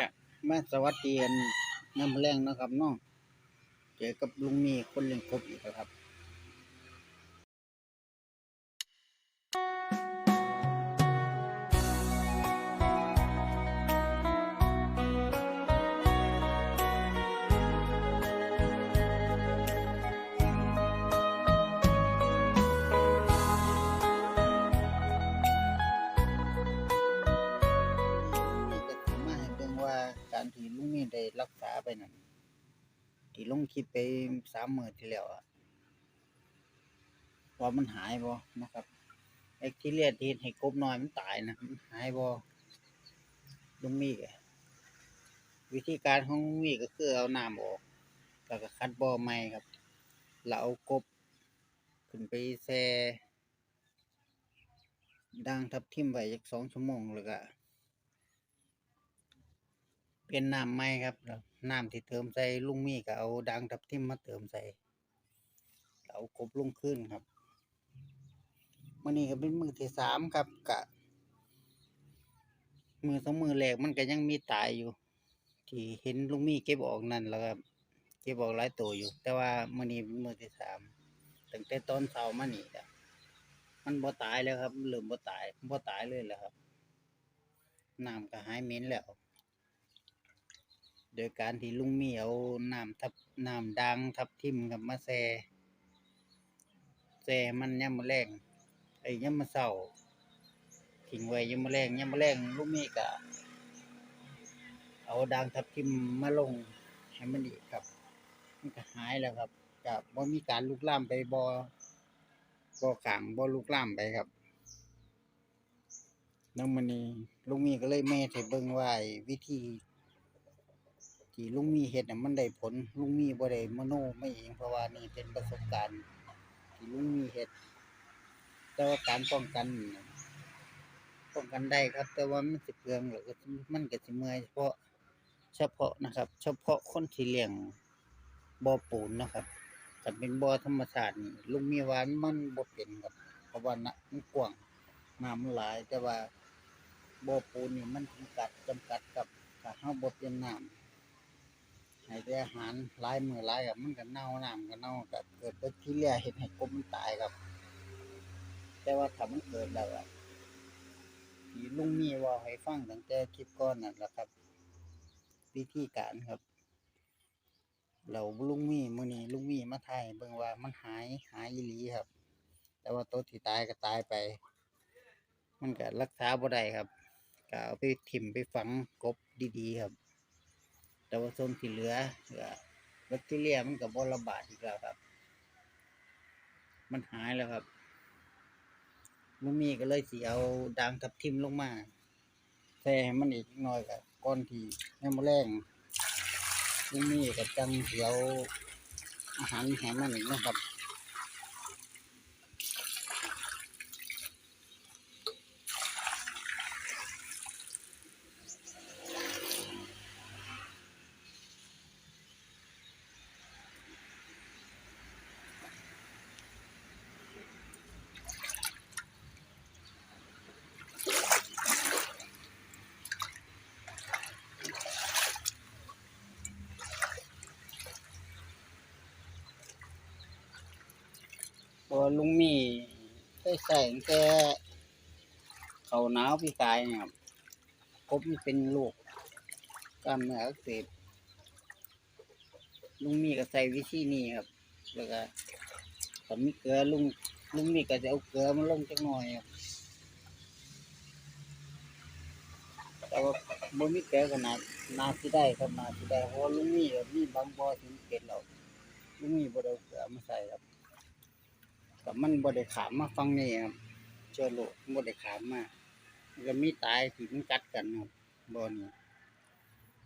กะมาสวัสดีอันน้ำแรงเนาะครับเน้องเจอกับลุงมีคนเลี้ยงกบอีกแล้วครับ รักษาไปนั่นที่ลงคลิปไปสามหมื้อที่แล้วอะว่ามันหายบ่นะครับแบคทีเรียที่ให้กบน้อยมันตายนะมันหายบ่ลุงมีก็วิธีการของลุงมีก็คือเอาน้ำออกแล้วก็คัดบ่อใหม่ครับแล้วเอากบขึ้นไปแช่ด่างทับทิมไว้จัก2ชั่วโมงแล้วก็ เป็นน้ำใหม่ครับน้ำที่เติมใส่ลุงมีก็เอาดังทับทิมมาเติมใส่เอากบลงขึ้นครับมื้อนี้ก็เป็นมือที่สามครับกะ มือสองมือแรกมันก็ยังมีตายอยู่ ที่เห็นลุงมีเก็บออกนั่นแล้วก็เก็บออกหลายตัวอยู่ แต่ว่ามื้อนี้เป็นมือที่สามตั้งแต่ตอนเช้ามานี่จ้ะมันบ่ตายแล้วครับเริ่มบ่ตายบ่ตายเลยแหละครับน้ำก็หายเหม็นแล้ว โดยการที่ลุงมีเอาน้ำทับน้ำดังทับทิมกับมาแซ่แซ่มันยามมื้อแรงไอ้ยามมื้อเช้าทิ้งไว้ยามมื้อแรงยามมื้อแรงลุงมีก็เอาดังทับทิมมาลงให้มันอีกครับ มันก็หายแล้วครับก็บ่มีการลุกลามไปบ่บ่ขังบ่ลุกลามไปครับแล้วมื้อนี้ลุงมีก็เลยแม่ให้เบิ่งว่าไอ้วิธี ที่ลุงมีเฮ็ดน่ะมันได้ผลลุงมีบ่ได้มโนไมาเองเพราะว่านี่เป็นประสบการณ์ ที่ลุงมีเฮ็ดแต่ว่าการป้องกันนี่ป้องกันได้ครับ แต่ว่ามันสิเปลืองแล้วก็มันก็สิเมื่อยเฉพาะเฉพาะนะครับ เฉพาะคนที่เลี้ยงบ่อปูนนะครับถ้าเป็นบ่อธรรมชาตินี่ลุงมีว่ามันบ่เป็นครับเพราะว่าน่ะมันกว้างน้ำมันหลาย แต่ว่าบ่อปูนนี่มันจำกัดจำกัดกับถ้าเฮาบ่เปลี่ยนน้ำ ให้แต่อาหารหลายมือหลายกับมันก็เน่าน้ำก็เน่าก็เกิดแบคทีเรียเฮ็ดให้กบมันตายครับ แต่ว่าถ้ามันเกิดแล้วอะที่ลุงมีว้าให้ฟังตั้งแต่คลิปก่อนนั่นแหละครับ วิธีการครับแล้วลุงมีมื้อนี้ลุงมีมาถ่ายเบิ่งว่ามันหายหายอีหลีครับ แต่ว่าตัวที่ตายก็ตายไป มันก็รักษาบ่ได้ครับก็เอาไปถิ่มไปฝังกบดีๆครับ แต่ว่าส่วนที่เหลือก็แบคทีเรียมันกับ่ระบาดอีกแล้วครับ มันหายแล้วครับลุงมีก็เลยสีเอาด่างทับทิมลงมาแช่ให้มันอีกหน่อยก็ก่อนที่แม่มแลงลุงมีกับจังเสียวอาหารแห้มันอีกนะครับ เพราะ ว่าลุงมีได้ใส่ตั้งแต่เขาหนาวพี่กายเนี่ยครับกบมันเป็นโรคกล้ามเนื้ออักเสบลุงมีก็ใส่วิธีนี้ครับ แล้วก็ถ้ามีเกลือลุงลุงมีก็จะเอาเกลือมาลงจักหน่อยครับแต่ว่าบ่มีเกลือขนาดนาสิได้ครับนาสิได้เพราะลุงมีมีบางบ่อที่เป็นแล้วลุงมีบ่ได้เอเกลือมาใส่ครับ กับมันบ่ได้ขามมาฟังนี่ครับเชื้อโรคบ่ได้ขามมามันก็มีตายที่มันกัดกันครับบ่นี่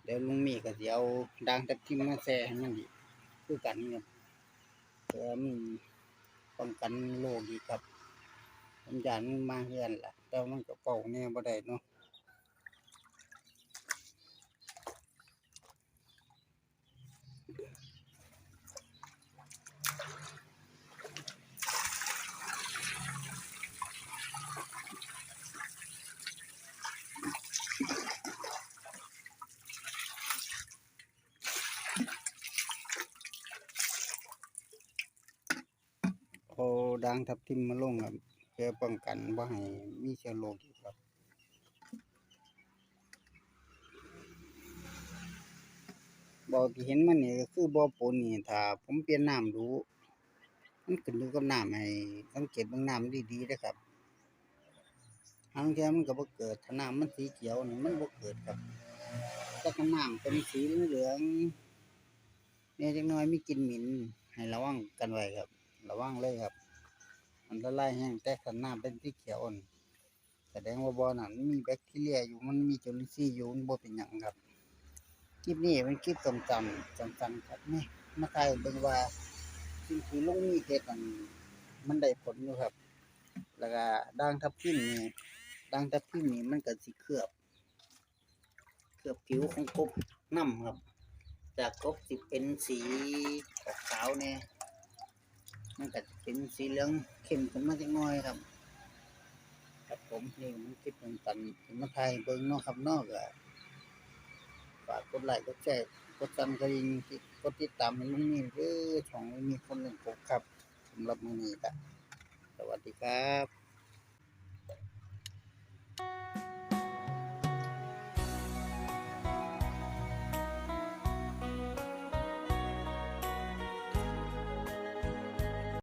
เดี๋ยวลุงมีก็สิเอาด่างทับทิมมาแช่ให้มันอีคือกันครับเพื่อมันป้องกันโรคอีครับผมยานมันมาเฮือนล่ะ แต่ว่ามันก็เป่าแน่บ่ได้เนาะ ด่างทับทิมมาลงครับเพื่อป้องกันบ่าให้มีเชื้อโรคอีครับบ่อที่เห็นมันนี่ก็คือบ่อปูนนี่ถ้าผมเปลี่ยนน้ำดูมันขึ้นอยู่กับน้ำให้สังเกตบิ่งน้ำดีๆเด้อครับทางเที่มันก็บ่เกิดถ้าน้ำมันสีเขียวนี่มันบ่เกิดครับถ้าน้ำเป็นสีเหลืองเนี่ยจักน่อยมีกลิ่นหม็นให้ระวังกันไว้ครับ ระวังเลยครับ มันละลายแห้งแต่ถ้าน้ำเป็นสีเขียวอ่อนแสดงว่าบ่อนั้นมีแบคทีเรียอยู่มันมีจุลินทรีย์อยู่มันบ่เป็นหยังครับคลิปนี้เป็นคลิปสั้นๆสั้นๆครับนี่มาถ่ายเบิ่งว่าสิ่งที่ลงมีเฮ็ดนั่นมันได้ผลอยู่ครับ แล้วก็ด่างทับทิมนี่ด่างทับทิมนี่มันก็สิเคลือบเคลือบผิวของกบน้ำครับ จากกบสิเป็นสีขาวๆเนี่ย มันก็เป็นสีเหลืองเข้มขึ้นมาจักหน่อยครับ ครับผมนี่มันคลิปสั้นๆที่มาไทยเบิ้งนอกครับนอกอะฝากกดไลค์กดแชร์กดตันกระดิ่งกดติดตามให้ลุงนี่เด้อช่องมีคนหนึ่งผมครับสำหรับมือนี้ก็สวัสดีครับ